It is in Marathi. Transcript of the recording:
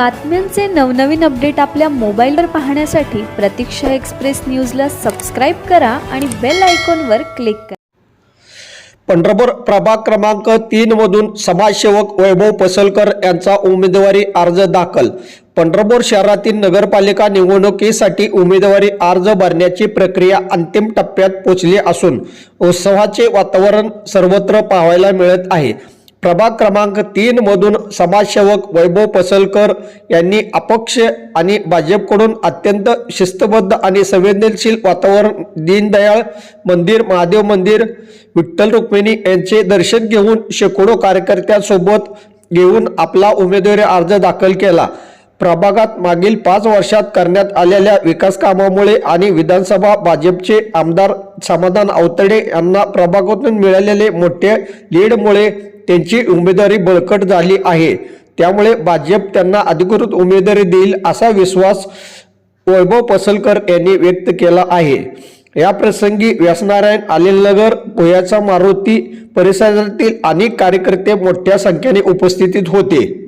बातम्यांचे नवनवीन अपडेट आपल्या मोबाईलवर पाहण्यासाठी प्रतीक्षा एक्सप्रेस न्यूजला सबस्क्राईब करा आणि बेल आयकॉनवर क्लिक करा. पंढरपूर प्रभाग क्रमांक तीन मधून समाजसेवक वैभव पसलकर यांचा उमेदवारी अर्ज दाखल. पंढरपूर शहरातील नगरपालिका निवडणुकीसाठी उमेदवारी अर्ज भरण्याची प्रक्रिया अंतिम टप्प्यात पोचली असून उत्सवाचे वातावरण सर्वत्र पाहायला मिळत आहे. प्रभाग क्रमांक तीन मधून समाजसेवक वैभव पसलकर यांनी अपक्ष आणि भाजपकडून अत्यंत शिस्तबद्ध आणि संवेदनशील वातावरण दीनदयाळ मंदिर महादेव मंदिर विठ्ठल रुक्मिणी यांचे दर्शन घेऊन शेकडो कार्यकर्त्यांसोबत घेऊन आपला उमेदवारी अर्ज दाखल केला. प्रभागात मागील पाच वर्षात करण्यात आलेल्या विकास कामामुळे आणि विधानसभा भाजपचे आमदार समाधान अवतडे यांना प्रभागातून मिळालेले मोठे लीडमुळे त्यांची उमेदवारी बळकट झाली आहे. त्यामुळे भाजप त्यांना अधिकृत उमेदवारी देईल असा विश्वास वैभव पसलकर यांनी व्यक्त केला आहे. या प्रसंगी व्यासनारायण आलेलनगर पोह्याचा मारुती परिसरातील अनेक कार्यकर्ते मोठ्या संख्येने उपस्थितीत होते.